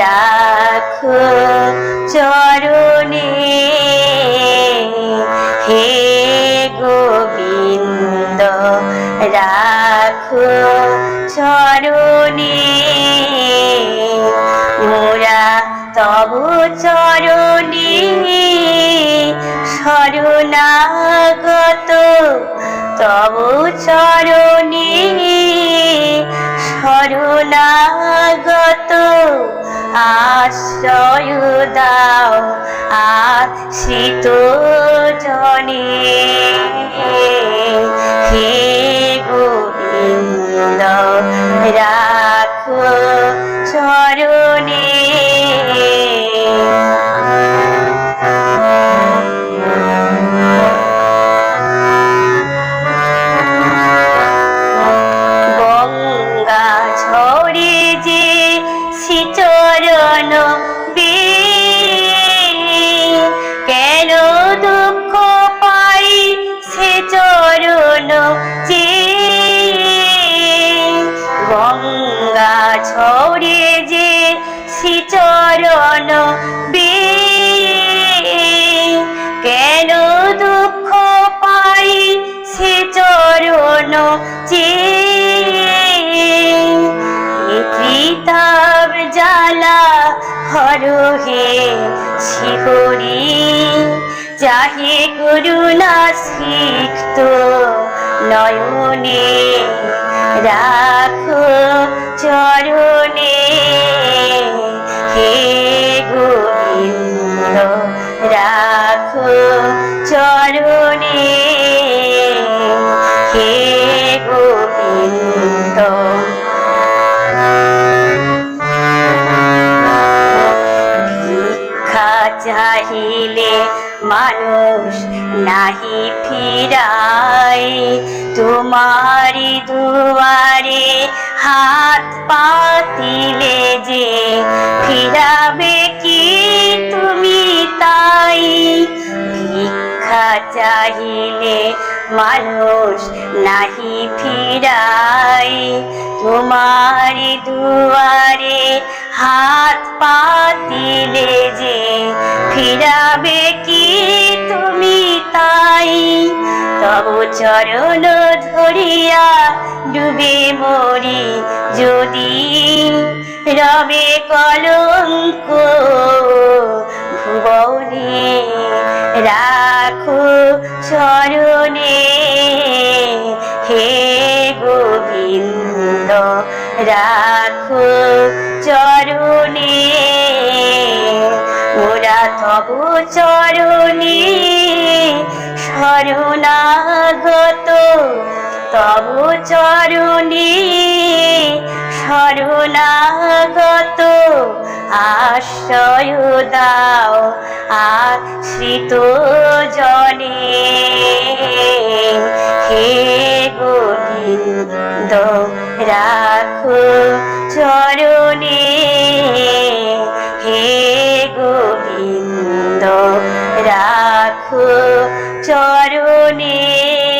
রাখো চরণে হে গোবিন্দ রাখো চরণে মোরা তব চরণে শরণাগত তব চরণে শরণাগত। আশ্রয় দাও আশ্রিত জনে। হে গোবিন্দ রাখো চরণে। শ্রীচরণ বে কেন দুঃখ পাই সে চরণ যে কৃতাব জ্বালা হরহে শিহরি? চাহে করুণা সিক্ত নয়নে রাখো চরণে। হে চাহিলে মানুষ নাহি ফিরাই তোমারি দুয়ারে হাত পাতিলে যে ফিরাবে কি তুমি তাই? ভিক্ষা চাহিলে মানুষ নাহি ফিরাই তোমারি দুয়ারে হাত পাতিলে যে ফিরাবে কি তুমি তাই? তব চরণ ধরিয়া ডুবে মরি যদি রবে কলঙ্ক, ভুবনে রাখো চরণে। হে গোবিন্দ, রাখো তব চরণে শরণাগত। তব চরণে শরণাগত। আশ্রয় দাও আশ্রিত জনে। হে গোবিন্দ চরণে রাখো চরণে।